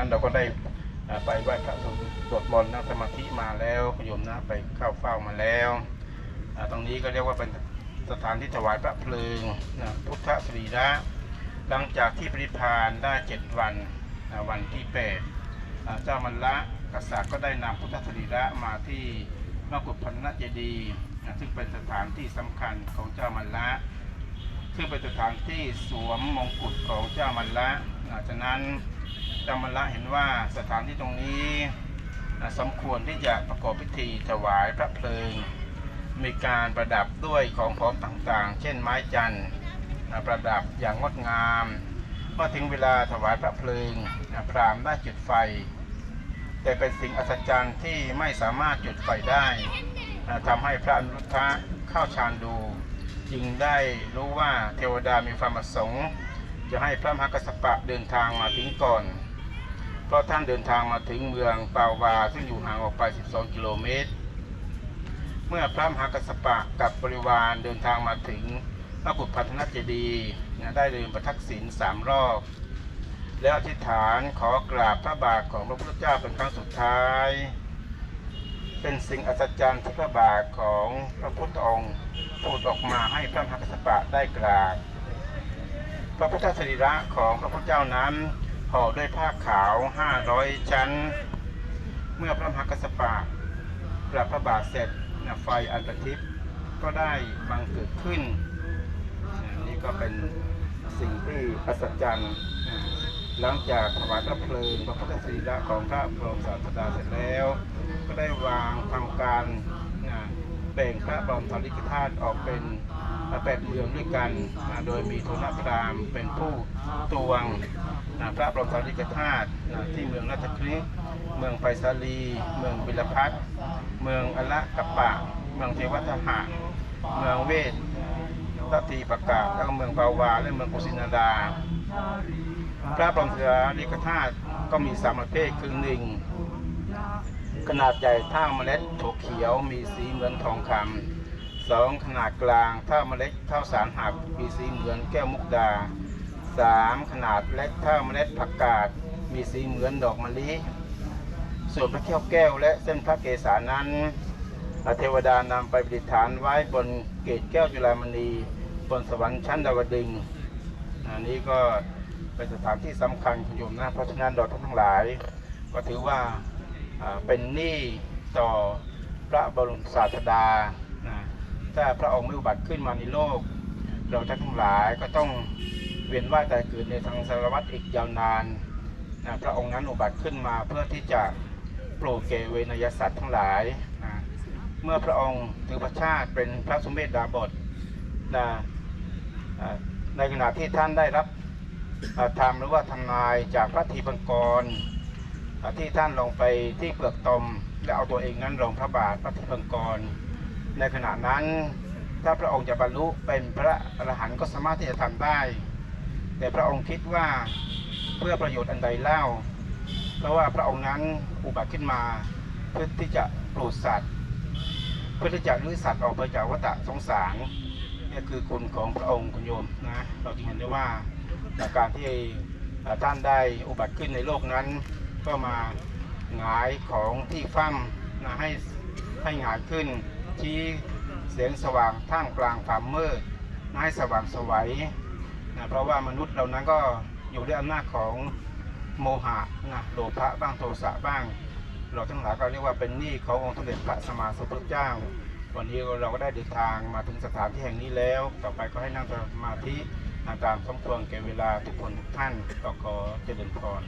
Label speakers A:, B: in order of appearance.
A: นั้นเราก็ได้ไปไหว้พระสวดมนต์นั่งสมาธิมาแล้วโยมนะไปเข้าเฝ้ามาแล้วตรงนี้ก็เรียกว่าเป็นสถานที่ถวายพระเพลิงนะพุทธสรีระหลังจากที่ปริพานได้เจ็ดวันอ่าวันที่แปดเจ้ามันละกษัตริย์ก็ได้นำพุทธสรีระมาที่มกุฏพันนเจดีย์อ่าซึ่งเป็นสถานที่สำคัญของเจ้ามันละซึ่งเป็นสถานที่สวมมงกุฎของเจ้ามันละอ่าฉะนั้น จามันละเห็นว่าสถานที่ตรงนี้สมควรที่จะประกอบพิธีถวายพระเพลิง มีการประดับด้วยของพร้อมต่างๆ เช่นไม้จันทร์ประดับอย่างงดงามเมื่อถึงเวลาถวายพระเพลิงพรามได้จุดไฟ แต่เป็นสิ่งอัศจรรย์ที่ไม่สามารถจุดไฟได้อ่าทำให้พระอนุรุทธะเข้าฌานดู จึงได้รู้ว่าเทวดามีความประสงค์ จะให้พระมหากัสสปะเดินทางมาถึงก่อน เพราะท่านเดินทางมาถึงเมืองปาวา ซึ่งอยู่ห่างออกไป 12 กิโลเมตร เมื่อพระมหากัสสปะกับบริวารเดินทางมาถึงพระกุฏพัฒนเจดีย์นะได้เดินประทักษิณสามรอบ แล้วอธิษฐานขอกราบพระบาทของพระพุทธเจ้าเป็นครั้งสุดท้าย เป็นสิ่งอัศจรรย์ที่พระบาทของพระพุทธองค์พูดออกมาให้พระมหากัสสปะได้กราบ พระพุทธสรีระของพระพุทธเจ้านั้นห่อด้วยผ้าขาว500ชั้น เมื่อพระมหากัสปะกราบพระบาทเสร็จไฟอันประทิปก็ได้บังเกิดขึ้น นี่ก็เป็นสิ่งที่อัศจรรย์นหลังจากถวายพระเพลิงพระพุทธสรีระของพระบรมศาสดาเสร็จแล้ว ก็ได้วางทำการ แบ่งพระบรมธาริกธาตุออกเป็นแปดเมืองด้วยกันนะโดยมีโทนพรามเป็นผู้ตวงนะพระบรมธาริกธาตุนะที่เมืองราชคฤห์เมืองไฟสาลี เมืองบิลพัทเมืองอละกัปปะ เมืองเทวทหะเมืองเวทตตีปากาแล้วก็เมืองปาวา และเมืองกุสินาดา พระบรมสารีริกธาตุก็มีสามประเภทคือหนึ่ง ขนาดใหญ่เท่าเมล็ดถั่วเขียวมีสีเหมือนทองคำสองขนาดกลางเท่าเมล็ดเท่าสารหักมีสีเหมือนแก้วมุกดาสามขนาดเล็กเท่าเมล็ดผักกาดมีสีเหมือนดอกมะลิส่วนพระแก้วแก้วและเส้นพระเกศานั้นเทวดานำไปประดิษฐานไว้บนเกศแก้วจุฬามณีบนสวรรค์ชั้นดาวดึงอันนี้ก็เป็นสถานที่สำคัญคุณโยมนะเพราะฉะนั้นเราท่านทั้งหลาย ก็ถือว่า เป็นหนี้ต่อพระบรมศาสดานะถ้าพระองค์ไม่อุบัติขึ้นมาในโลก เราทั้งหลายก็ต้องเวียนว่ายแต่เกิดในทางสารวัตรอีกยาวนานนะพระองค์นั้นอุบัติขึ้นมาเพื่อที่จะโปรดเกเวนยสัตว์ทั้งหลายนะเมื่อพระองค์ถือพระชาติเป็นพระสมเด็จดาบทนะในขณะที่ท่านได้รับธรรมหรือว่าทำนายจากพระทีปังกร ที่ท่านลงไปที่เปลือกตม และเอาตัวเองนั้นลงพระบาทพระทิพังกร ในขณะนั้น ถ้าพระองค์จะบรรลุเป็นพระอรหันต์ก็สามารถที่จะทำได้ แต่พระองค์คิดว่าเพื่อประโยชน์อันใดเล่า เพราะว่าพระองค์นั้นอุบัติขึ้นมาเพื่อที่จะปลูกสัตว์ เพื่อที่จะลื้อสัตว์ออกไปจากวัฏสงสารนี่คือคุณของพระองค์คุณโยมนะเราจึงเห็นได้ว่าจากการที่ท่านได้อุบัติขึ้นในโลกนั้น ก็มาหงายของที่ฟั่มนะให้ให้หงายขึ้น ชี้แสงสว่างท่ามกลางความมืดนะให้สว่างสวัยนะเพราะว่ามนุษย์เรานั้นก็อยู่ด้วยอำนาจของโมหะนะโลภะบ้างโทสะบ้าง เราทั้งหลายก็เรียกว่าเป็นหนี้ขององค์สมเด็จพระสัมมาสัมพุทธเจ้า วันนี้เราก็ได้เดินทางมาถึงสถานที่แห่งนี้แล้ว ต่อไปก็ให้นั่งสมาธิตามสมควรแก่เวลาทุกคนทุกท่านก็ขอเจริญพร